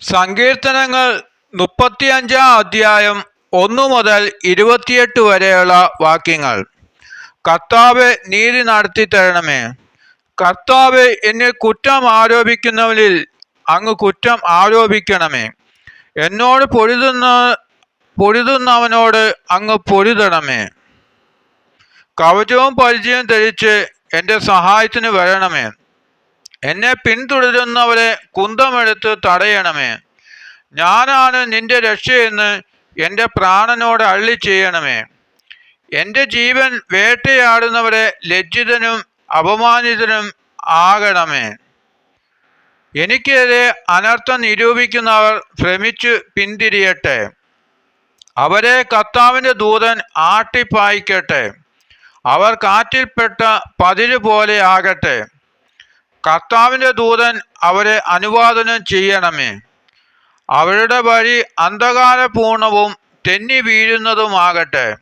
സങ്കീർത്തനങ്ങൾ മുപ്പത്തിയഞ്ചാം അധ്യായം ഒന്നു മുതൽ ഇരുപത്തിയെട്ട് വരെയുള്ള വാക്യങ്ങൾ. കർത്താവ് നീതി നടത്തി തരണമേ. കർത്താവ് എന്നെ കുറ്റം ആരോപിക്കുന്നവരിൽ അങ്ങ് കുറ്റം ആരോപിക്കണമേ. എന്നോട് പൊരുതുന്ന പൊരുതുന്നവനോട് അങ്ങ് പൊരുതണമേ. കവചവും പരിചയം ധരിച്ച് എന്റെ സഹായത്തിന് വരണമേ. എന്നെ പിന്തുടരുന്നവരെ കുന്തമെടുത്ത് തടയണമേ. ഞാനാണ് നിന്റെ രക്ഷയെന്ന് എന്റെ പ്രാണനോട് അള്ളി ചെയ്യണമേ എന്റെ ജീവൻ വേട്ടയാടുന്നവരെ ലജ്ജിതനും അപമാനിതനും ആകണമേ. എനിക്കെതിരെ അനർത്ഥം നിരൂപിക്കുന്നവർ ഭ്രമിച്ചു പിന്തിരിയട്ടെ. അവരെ കർത്താവിന്റെ ദൂതൻ ആട്ടിപ്പായിക്കട്ടെ. അവർ കാറ്റിൽപ്പെട്ട പതിര് ആകട്ടെ. കർത്താവിന്റെ ദൂതൻ അവരെ അനുവാദനം ചെയ്യണമേ. അവരുടെ വഴി അന്ധകാരപൂർണവും തെന്നി വീഴുന്നതുമാകട്ടെ.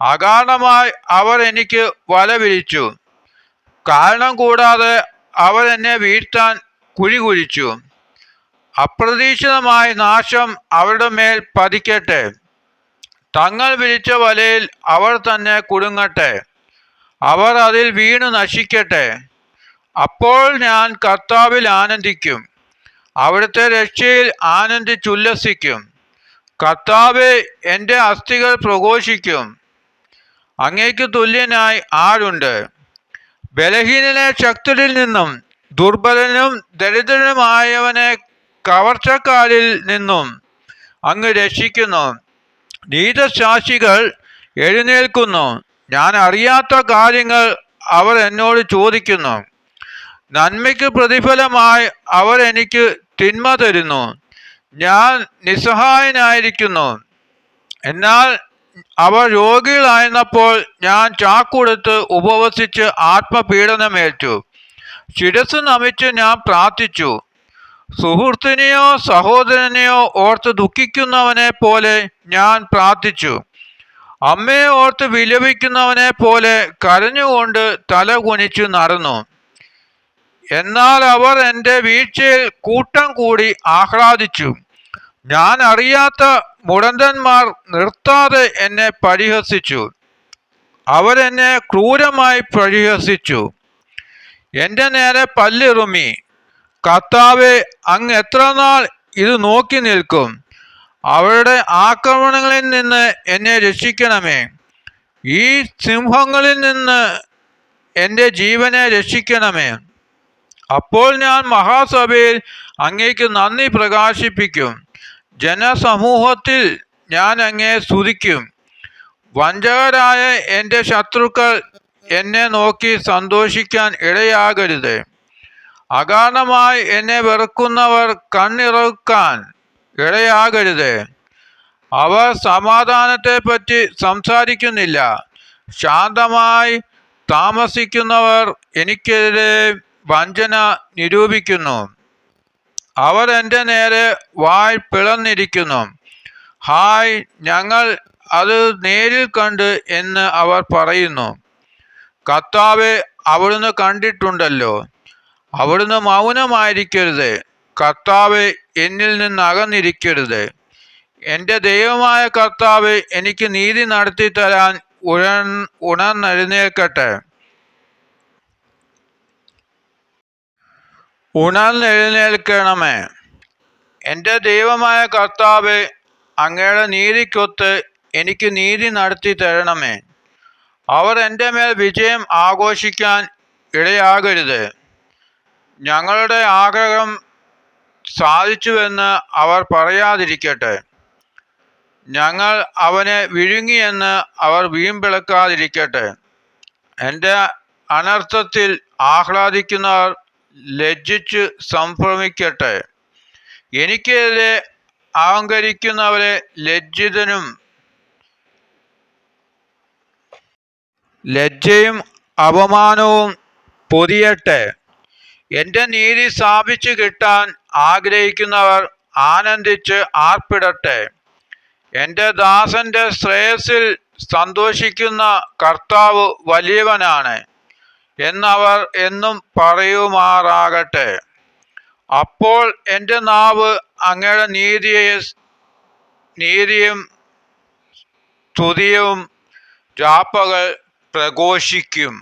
അകാരണമായി അവർ എനിക്ക് വല വിരിച്ചു കാരണം കൂടാതെ അവർ എന്നെ വീഴ്ത്താൻ കുഴി കുഴിച്ചു അപ്രതീക്ഷിതമായ നാശം അവരുടെ മേൽ പതിക്കട്ടെ. തങ്ങൾ വിരിച്ച വലയിൽ അവർ തന്നെ കുടുങ്ങട്ടെ. അവർ അതിൽ വീണു നശിക്കട്ടെ. അപ്പോൾ ഞാൻ കർത്താവിൽ ആനന്ദിക്കും. അവിടുത്തെ രക്ഷയിൽ ആനന്ദിച്ചുല്ലസിക്കും കർത്താവ് എന്റെ അസ്ഥികൾ പ്രഘോഷിക്കും. അങ്ങേക്ക് തുല്യനായി ആരുണ്ട്? ബലഹീനനെ ശക്തരിൽ നിന്നും ദുർബലനും ദരിദ്രനുമായവനെ കവർച്ചക്കാരിൽ നിന്നും അങ്ങ് രക്ഷിക്കുന്നു. നീതശാശികൾ എഴുന്നേൽക്കുന്നു. ഞാൻ അറിയാത്ത കാര്യങ്ങൾ അവർ എന്നോട് ചോദിക്കുന്നു. നന്മയ്ക്ക് പ്രതിഫലമായി അവർ എനിക്ക് തിന്മ തരുന്നു. ഞാൻ നിസ്സഹായനായിരിക്കുന്നു. എന്നാൽ അവർ രോഗികളായിരുന്നപ്പോൾ ഞാൻ ചാക്കുടുത്ത് ഉപവസിച്ച് ആത്മപീഡനമേറ്റു. ശിരസ് നമിച്ച് ഞാൻ പ്രാർത്ഥിച്ചു. സുഹൃത്തിനെയോ സഹോദരനെയോ ഓർത്ത് ദുഃഖിക്കുന്നവനെ പോലെ ഞാൻ പ്രാർത്ഥിച്ചു. അമ്മയെ ഓർത്ത് വിലപിക്കുന്നവനെ പോലെ കരഞ്ഞുകൊണ്ട് തല കുനിച്ചു നടന്നു. എന്നാൽ അവർ എന്റെ വീഴ്ചയിൽ കൂട്ടം കൂടി ആഹ്ലാദിച്ചു. ഞാൻ അറിയാത്ത മുടന്തന്മാർ നിർത്താതെ എന്നെ പരിഹസിച്ചു. അവരെന്നെ ക്രൂരമായി പരിഹസിച്ചു. എന്റെ നേരെ പല്ലിറുമി. കർത്താവെ അങ്ങ് എത്ര നാൾ ഇത് നോക്കി നിൽക്കും? അവരുടെ ആക്രമണങ്ങളിൽ നിന്ന് എന്നെ രക്ഷിക്കണമേ. ഈ സിംഹങ്ങളിൽ നിന്ന് എന്റെ ജീവനെ രക്ഷിക്കണമേ. അപ്പോൾ ഞാൻ മഹാസഭയിൽ അങ്ങേക്ക് നന്ദി പ്രകാശിപ്പിക്കും. ജനസമൂഹത്തിൽ ഞാൻ അങ്ങേ സ്തുതിക്കും. വഞ്ചകരായ എന്റെ ശത്രുക്കൾ എന്നെ നോക്കി സന്തോഷിക്കാൻ ഇടയാകരുത്. അകാരണമായി എന്നെ വെറുക്കുന്നവർ കണ്ണിറക്കാൻ ഇടയാകരുത്. അവർ സമാധാനത്തെപ്പറ്റി സംസാരിക്കുന്നില്ല. ശാന്തമായി താമസിക്കുന്നവർ എനിക്കെതിരെ വഞ്ചന നിരൂപിക്കുന്നു. അവർ എന്റെ നേരെ വായ് പിളർന്നിരിക്കുന്നു. ഹായ് ഞങ്ങൾ അത് നേരിൽ കണ്ട് എന്ന് അവർ പറയുന്നു. കർത്താവെ അവിടുന്ന് കണ്ടിട്ടുണ്ടല്ലോ. അവിടുന്ന് മൗനമായിരിക്കരുത്. കർത്താവ് എന്നിൽ നിന്ന് അകന്നിരിക്കരുത്. എന്റെ ദൈവമായ കർത്താവ് എനിക്ക് നീതി നടത്തി തരാൻ ഉണർ ഉണർന്നെഴുന്നേൽക്കട്ടെ. ഉണർന്നെഴുന്നേൽക്കണമേ എന്റെ ദൈവമായ കർത്താവ് അങ്ങയുടെ നീതിക്കൊത്ത് എനിക്ക് നീതി നടത്തി തരണമേ. അവർ എന്റെ മേൽ വിജയം ആഘോഷിക്കാൻ ഇടയാകരുത്. ഞങ്ങളുടെ ആഗ്രഹം സാധിച്ചുവെന്ന് അവർ പറയാതിരിക്കട്ടെ. ഞങ്ങൾ അവനെ വിഴുങ്ങിയെന്ന് അവർ വീമ്പിളക്കാതിരിക്കട്ടെ എന്റെ അനർത്ഥത്തിൽ ആഹ്ലാദിക്കുന്നവർ ലജ്ജിച്ച് സംഭ്രമിക്കട്ടെ. എനിക്കെതിരെ അഹങ്കരിക്കുന്നവരെ ലജ്ജിതനും ലജ്ജയും അപമാനവും പൊതിയട്ടെ. എന്റെ നീതി സ്ഥാപിച്ചു കിട്ടാൻ ആഗ്രഹിക്കുന്നവർ ആനന്ദിച്ച് ആർപ്പിടട്ടെ. എന്റെ ദാസന്റെ ശ്രേയസിൽ സന്തോഷിക്കുന്ന കർത്താവ് വലിയവനാണ്. എന്നവർ എന്നും പറയുമാറാകട്ടെ. അപ്പോൾ എന്റെ നാവ് അങ്ങയുടെ നീതിയെ നീതിയും സ്തുതിയും ജാപ്പകൾ പ്രഘോഷിക്കും.